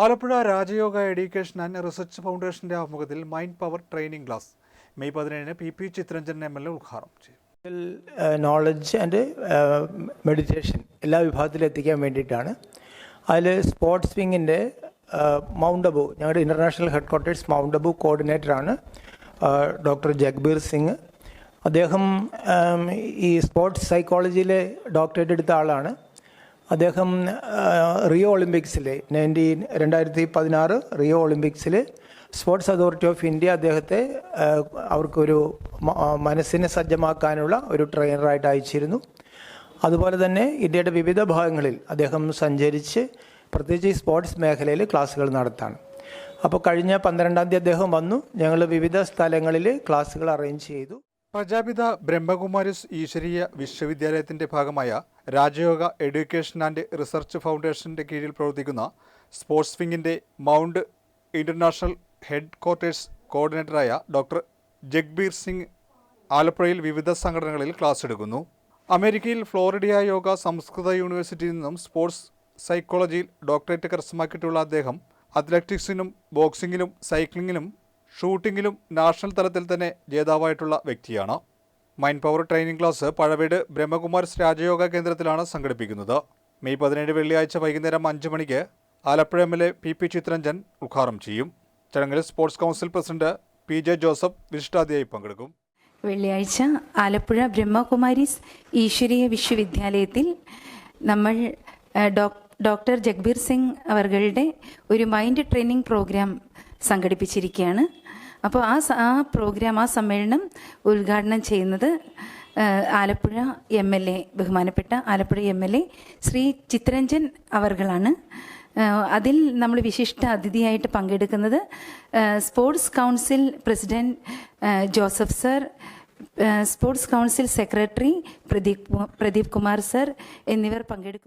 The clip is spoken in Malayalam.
Alappuzha Rajayoga education and research ഫൗണ്ടേഷന്റെ ആഭിമുഖ്യത്തിൽ mind power training class May പതിനേഴിന് P P Chitharanjan M L A ഉദ്ഘാടനം ചെയ്തു നോളജ് ആൻഡ് മെഡിറ്റേഷൻ എല്ലാ വിഭാഗത്തിലും എത്തിക്കാൻ വേണ്ടിയിട്ടാണ്. അതിൽ സ്പോർട്സ് വിങ്ങിന്റെ മൗണ്ട് അബു ഞങ്ങളുടെ international headquarters mount Abu കോർഡിനേറ്ററാണ് ഡോക്ടർ ജഗ്ബീർ സിംഗ് അദ്ദേഹം ഈ സ്പോർട്സ് സൈക്കോളജിയിലെ ഡോക്ടറേറ്റ് എടുത്ത ആളാണ്. അദ്ദേഹം റിയോ ഒളിമ്പിക്സിൽ നയന്റീൻ രണ്ടായിരത്തി പതിനാറ് റിയോ ഒളിമ്പിക്സിൽ സ്പോർട്സ് അതോറിറ്റി ഓഫ് ഇന്ത്യ അദ്ദേഹത്തെ അവർക്കൊരു മനസ്സിനെ സജ്ജമാക്കാനുള്ള ഒരു ട്രെയിനറായിട്ട് അയച്ചിരുന്നു. അതുപോലെ തന്നെ ഇന്ത്യയുടെ വിവിധ ഭാഗങ്ങളിൽ അദ്ദേഹം സഞ്ചരിച്ച് പ്രത്യേകിച്ച് ഈ സ്പോർട്സ് മേഖലയിൽ ക്ലാസ്സുകൾ നടത്താണ്. അപ്പോൾ കഴിഞ്ഞ പന്ത്രണ്ടാം തീയതി അദ്ദേഹം വന്നു. ഞങ്ങൾ വിവിധ സ്ഥലങ്ങളിൽ ക്ലാസ്സുകൾ അറേഞ്ച് ചെയ്തു. പ്രജാപിത ബ്രഹ്മകുമാരിസ് ഈശ്വരീയ വിശ്വവിദ്യാലയത്തിന്റെ ഭാഗമായ രാജയോഗ എഡ്യൂക്കേഷൻ ആൻഡ് റിസർച്ച് ഫൗണ്ടേഷന്റെ കീഴിൽ പ്രവർത്തിക്കുന്ന സ്പോർട്സ് വിങ്ങിന്റെ മൗണ്ട് ഇന്റർനാഷണൽ ഹെഡ് ക്വാർട്ടേഴ്സ് കോർഡിനേറ്ററായ ഡോക്ടർ ജഗ്ബീർ സിംഗ് ആലപ്പുഴയിൽ വിവിധ സംഘടനകളിൽ ക്ലാസ് എടുക്കുന്നു. അമേരിക്കയിൽ ഫ്ലോറിഡിയ യോഗ സംസ്കൃത യൂണിവേഴ്സിറ്റിയിൽ നിന്നും സ്പോർട്സ് സൈക്കോളജിയിൽ ഡോക്ടറേറ്റ് കരസ്ഥമാക്കിയിട്ടുള്ള അദ്ദേഹം അത്ലറ്റിക്സിനും ബോക്സിങ്ങിലും സൈക്ലിങ്ങിലും ഷൂട്ടിങ്ങിലും നാഷണൽ തലത്തിൽ തന്നെ ജേതാവായിട്ടുള്ള വ്യക്തിയാണ്. Mind power training class Pazhaveedu Brahmakumar Rajayoga കേന്ദ്രത്തിലാണ് സംഘടിപ്പിക്കുന്നത്. മെയ് പതിനേഴ് വെള്ളിയാഴ്ച വൈകുന്നേരം അഞ്ച് മണിക്ക് Alappuzha M L A P P Chitharanjan ഉദ്ഘാടനം ചെയ്യും. ചടങ്ങിൽ sports council president P J Joseph വിശിഷ്ടാതിയായി പങ്കെടുക്കും. വെള്ളിയാഴ്ച ആലപ്പുഴ ബ്രഹ്മകുമാരീസ് ഈശ്വരീയ വിശ്വവിദ്യാലയത്തിൽ നമ്മൾ ഡോക്ടർ ജഗ്ബീർ സിംഗ് അവർകളുടെ ഒരു മൈൻഡ് ട്രെയിനിങ് പ്രോഗ്രാം സംഘടിപ്പിച്ചിരിക്കുകയാണ്. അപ്പോൾ ആ ആ പ്രോഗ്രാം ആ സമ്മേളനം ഉദ്ഘാടനം ചെയ്യുന്നത് ആലപ്പുഴ എം എൽ എ ബഹുമാനപ്പെട്ട Alappuzha M L A Shri Chitharanjan അവർകളാണ്. അതിൽ നമ്മൾ വിശിഷ്ട അതിഥിയായിട്ട് പങ്കെടുക്കുന്നത് sports council president Joseph sir sports council secretary Pradeep Pradeep Kumar sir എന്നിവർ പങ്കെടുക്കും